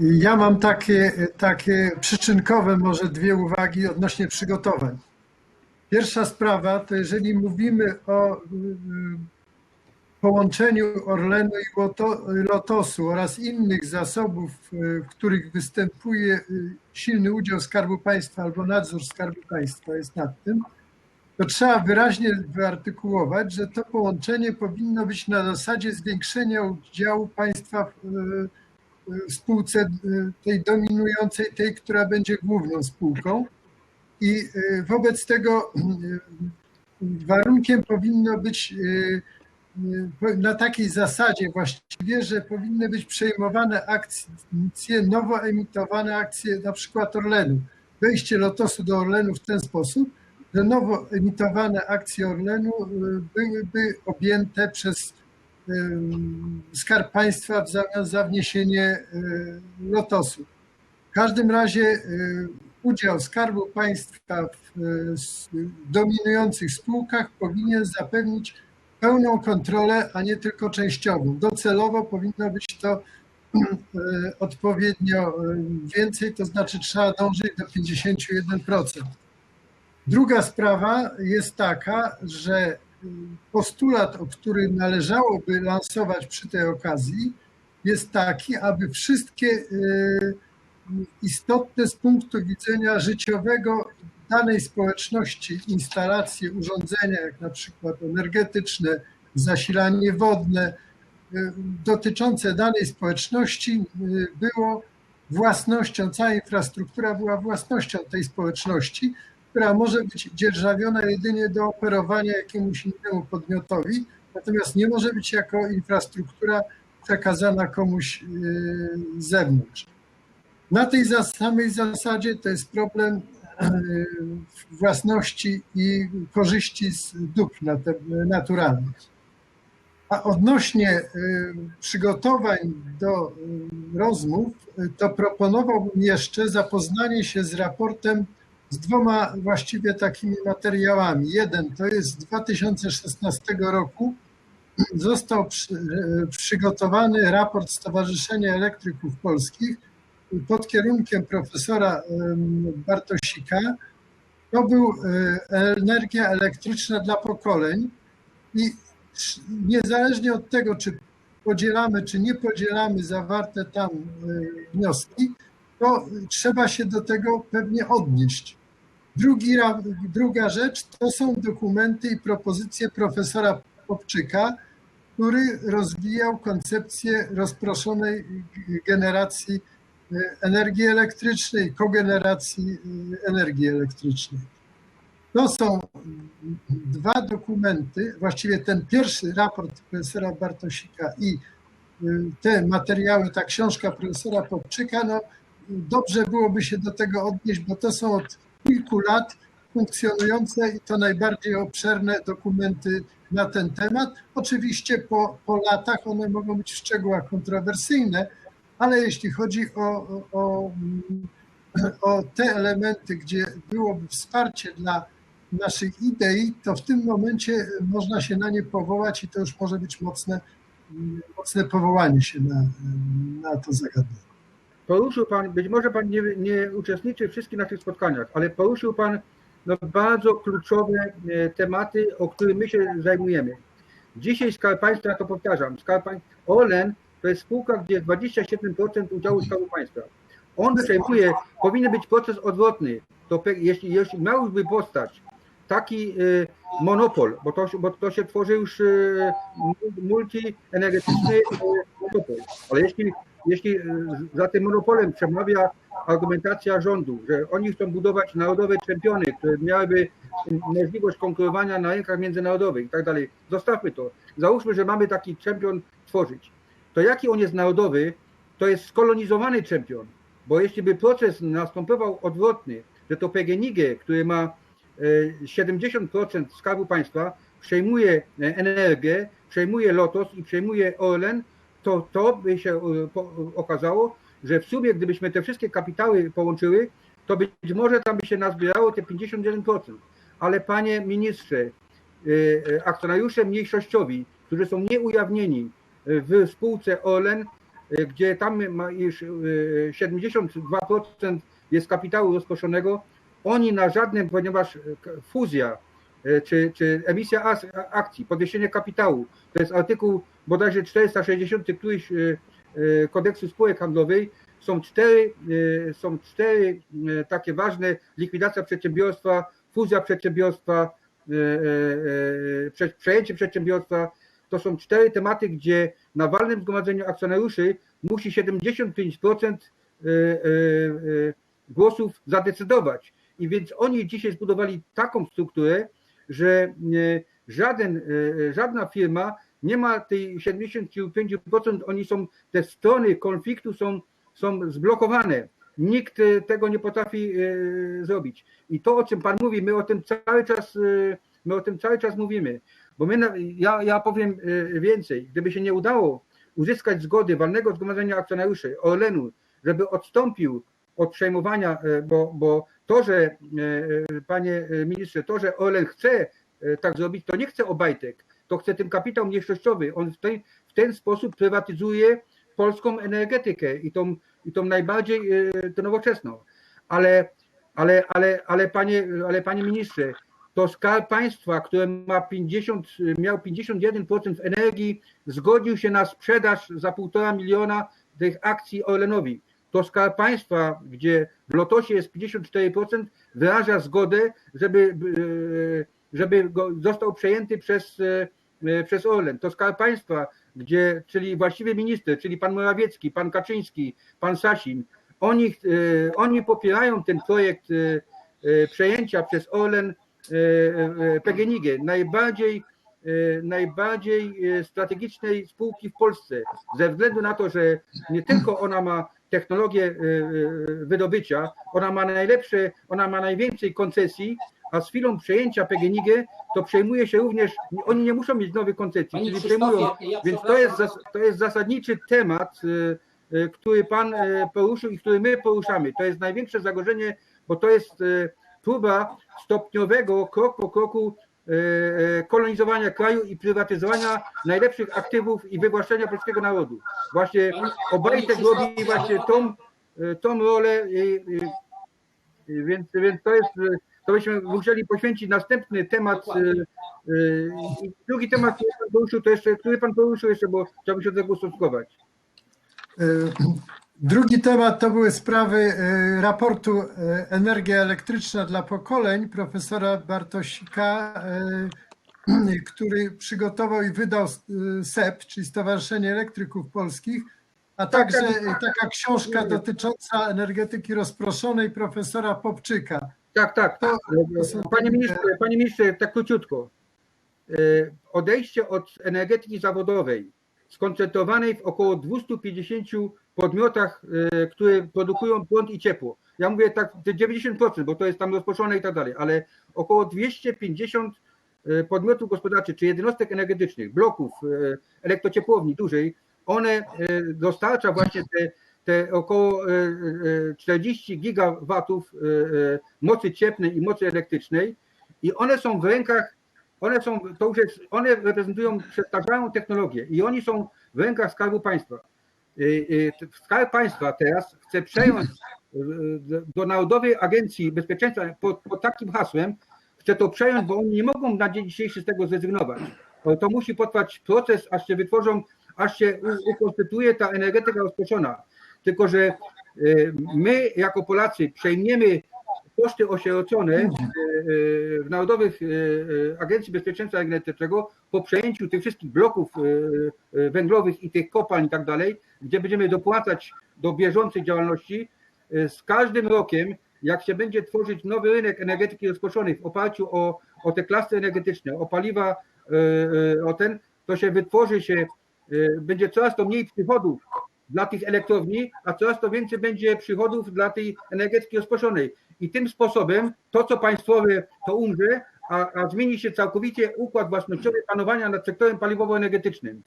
Ja mam takie, takie przyczynkowe może dwie uwagi odnośnie przygotowań. Pierwsza sprawa to jeżeli mówimy o y, połączeniu Orlenu i Loto- Lotosu oraz innych zasobów, y, w których występuje y, silny udział Skarbu Państwa albo nadzór Skarbu Państwa jest nad tym, to trzeba wyraźnie wyartykułować, że to połączenie powinno być na zasadzie zwiększenia udziału państwa y, w spółce y, tej dominującej, tej, która będzie główną spółką. I y, wobec tego y, warunkiem powinno być na takiej zasadzie właściwie, że powinny być przejmowane akcje, nowo emitowane akcje na przykład Orlenu. Wejście Lotosu do Orlenu w ten sposób, że nowo emitowane akcje Orlenu byłyby objęte przez Skarb Państwa w zamian za wniesienie y, Lotosu. W każdym razie y, udział Skarbu Państwa w s- dominujących spółkach powinien zapewnić pełną kontrolę, a nie tylko częściową. Docelowo powinno być to odpowiednio więcej, to znaczy trzeba dążyć do 51%. Druga sprawa jest taka, że postulat, o który należałoby lansować przy tej okazji, jest taki, aby wszystkie y, istotne z punktu widzenia życiowego danej społeczności instalacje, urządzenia, jak na przykład energetyczne, zasilanie wodne, y, dotyczące danej społeczności y, było własnością, cała infrastruktura była własnością tej społeczności, która może być dzierżawiona jedynie do operowania jakiemuś innemu podmiotowi, natomiast nie może być jako infrastruktura przekazana komuś y, z zewnątrz. Na tej samej zasadzie to jest problem y, własności i korzyści z dóbr nat- naturalnych. A odnośnie y, przygotowań do rozmów, to proponowałbym jeszcze zapoznanie się z raportem z dwoma właściwie takimi materiałami. Jeden to jest z 2016 roku. Został y, przygotowany raport Stowarzyszenia Elektryków Polskich pod kierunkiem profesora Bartosika. To był y, energia elektryczna dla pokoleń i niezależnie od tego, czy podzielamy, czy nie podzielamy zawarte tam y, wnioski, to trzeba się do tego pewnie odnieść. Drugi, druga rzecz to są dokumenty i propozycje profesora Popczyka, który rozwijał koncepcję rozproszonej generacji y, energii elektrycznej, kogeneracji y, energii elektrycznej. To są dwa dokumenty, właściwie ten pierwszy raport profesora Bartosika i y, te materiały, ta książka profesora Popczyka, no dobrze byłoby się do tego odnieść, bo to są od kilku lat funkcjonujące i to najbardziej obszerne dokumenty na ten temat. Oczywiście po, po latach one mogą być w szczegółach kontrowersyjne, ale jeśli chodzi o, o, o, te elementy, gdzie byłoby wsparcie dla naszych idei, to w tym momencie można się na nie powołać i to już może być mocne, mocne powołanie się na, na to zagadnienie. Poruszył Pan, być może Pan nie, nie uczestniczy w wszystkich naszych spotkaniach, ale poruszył Pan no, bardzo kluczowe e, tematy, o których my się zajmujemy. Dzisiaj Skarb Państwa, ja to powtarzam, Skarb Państwa, Orlen to jest spółka, gdzie jest 27% udziału Skarbu Państwa. On przejmuje, powinien być proces odwrotny. To jeśli, jeśli miałby powstać taki e, monopol, bo to, bo to się tworzy już e, multienergetyczny monopol, ale jeśli jeśli e, za tym monopolem przemawia argumentacja rządu, że oni chcą budować narodowe czempiony, które miałyby możliwość konkurowania na rynkach międzynarodowych i tak dalej, zostawmy to. Załóżmy, że mamy taki czempion tworzyć. To jaki on jest narodowy, to jest skolonizowany czempion, bo jeśli by proces następował odwrotny, że to PGNiG, który ma e, 70% skarbu państwa, przejmuje energię, przejmuje Lotos i przejmuje Orlen, to to by się e, po- okazało, że w sumie gdybyśmy te wszystkie kapitały połączyły, to być może tam by się nazbierało te 51%. Ale panie ministrze, e, akcjonariusze mniejszościowi, którzy są nieujawnieni w spółce Orlen, y, gdzie tam ma już y, 72% jest kapitału rozproszonego, oni na żadnym, ponieważ y, fuzja y, czy, czy emisja akcji, podniesienie kapitału, to jest artykuł bodajże 460 któryś y, y, kodeksu spółek handlowych, są cztery, są cztery takie ważne, likwidacja przedsiębiorstwa, fuzja przedsiębiorstwa, prze- przejęcie przedsiębiorstwa, to są cztery tematy, gdzie na walnym zgromadzeniu akcjonariuszy musi 75% y, y, y, głosów zadecydować. I więc oni dzisiaj zbudowali taką strukturę, że y, żaden, y, żadna firma nie ma tej 75%, oni są, te strony konfliktu są, są zblokowane. Nikt tego nie potrafi zrobić. I to, o czym Pan mówi, my o tym cały czas, my o tym cały czas mówimy. Bo my, ja, ja powiem więcej, gdyby się nie udało uzyskać zgody walnego zgromadzenia akcjonariuszy Orlenu, żeby odstąpił od przejmowania, y, bo, bo to, że y, y, panie ministrze, to, że Orlen chce tak zrobić, to nie chce Obajtek, to chce ten kapitał mniejszościowy. On w ten, w ten sposób prywatyzuje polską energetykę i tą, i tą najbardziej tę nowoczesną. Ale, ale, ale, ale, panie, ale panie ministrze, to skarb państwa, który ma 50, miał 51% w energii, zgodził się na sprzedaż za półtora miliona tych akcji Orlenowi. To skarb państwa, gdzie w Lotosie jest 54%, wyraża zgodę, żeby, e, żeby został przejęty przez, e, przez Orlen. To skarb państwa, gdzie, czyli właściwy minister, czyli pan Morawiecki, pan Kaczyński, pan Sasin, oni, e, oni popierają ten projekt e, e, przejęcia przez Orlen e, e, PGNiG, najbardziej, e, najbardziej e, strategicznej spółki w Polsce, ze względu na to, że nie tylko ona ma technologię e, e, wydobycia, ona ma najlepsze, ona ma najwięcej koncesji, a z chwilą przejęcia PGNiG to przejmuje się również, oni nie muszą mieć nowych koncesji, czyli przejmują, ja więc to jest, to jest zasadniczy temat, e, który Pan poruszył i który my poruszamy. To jest największe zagrożenie, bo to jest próba stopniowego, krok po kroku kolonizowania kraju i prywatyzowania najlepszych aktywów i wywłaszczenia polskiego narodu. Właśnie Obajtek robi właśnie tą, e, tą rolę, więc, więc to jest, to byśmy musieli poświęcić następny temat. Drugi temat, który pan poruszył, to jeszcze, który pan poruszył jeszcze, bo chciałbym się do tego ustosunkować. Drugi temat to były sprawy e, raportu e, Energia elektryczna dla pokoleń profesora Bartosika, e, który przygotował i wydał SEP, czyli Stowarzyszenie Elektryków Polskich, a także tak. taka książka dotycząca energetyki rozproszonej profesora Popczyka. Tak, tak. To- Panie ministrze, panie ministrze, tak króciutko. Odejście od energetyki zawodowej, skoncentrowanej w około 250 podmiotach, e, które produkują prąd i ciepło. Ja mówię tak te 90%, bo to jest tam rozproszone i tak dalej, ale około 250 e, podmiotów gospodarczych czy jednostek energetycznych, bloków, e, elektrociepłowni dużej, one dostarcza właśnie te, te około e, e, 40 gigawatów mocy cieplnej i mocy elektrycznej i one są w rękach, one są, to już jest, one reprezentują przestarzałą technologię i oni są w rękach Skarbu Państwa. Y, y, Skarb Państwa teraz chce przejąć y, do- do Narodowej Agencji Bezpieczeństwa pod, pod takim hasłem, chce to przejąć, bo oni nie mogą na dzień dzisiejszy z tego zrezygnować. To- musi potrwać proces, aż się wytworzą, aż się ukonstytuuje ta energetyka rozproszona. Tylko, że my jako Polacy przejmiemy koszty osierocone y, y, w Narodowych y, Agencji Bezpieczeństwa Energetycznego po przejęciu tych wszystkich bloków węglowych i tych kopalń i tak dalej, gdzie będziemy dopłacać do bieżącej działalności. Z każdym rokiem, jak się będzie tworzyć nowy rynek energetyki rozproszonej w oparciu o, o te klasy energetyczne, o paliwa, o ten, to się wytworzy się, będzie coraz to mniej przychodów dla tych elektrowni, a coraz to więcej będzie przychodów dla tej energetyki rozproszonej. I tym sposobem to, co państwowe, to umrze, a, a zmieni się całkowicie układ własnościowy panowania nad sektorem paliwowo-energetycznym.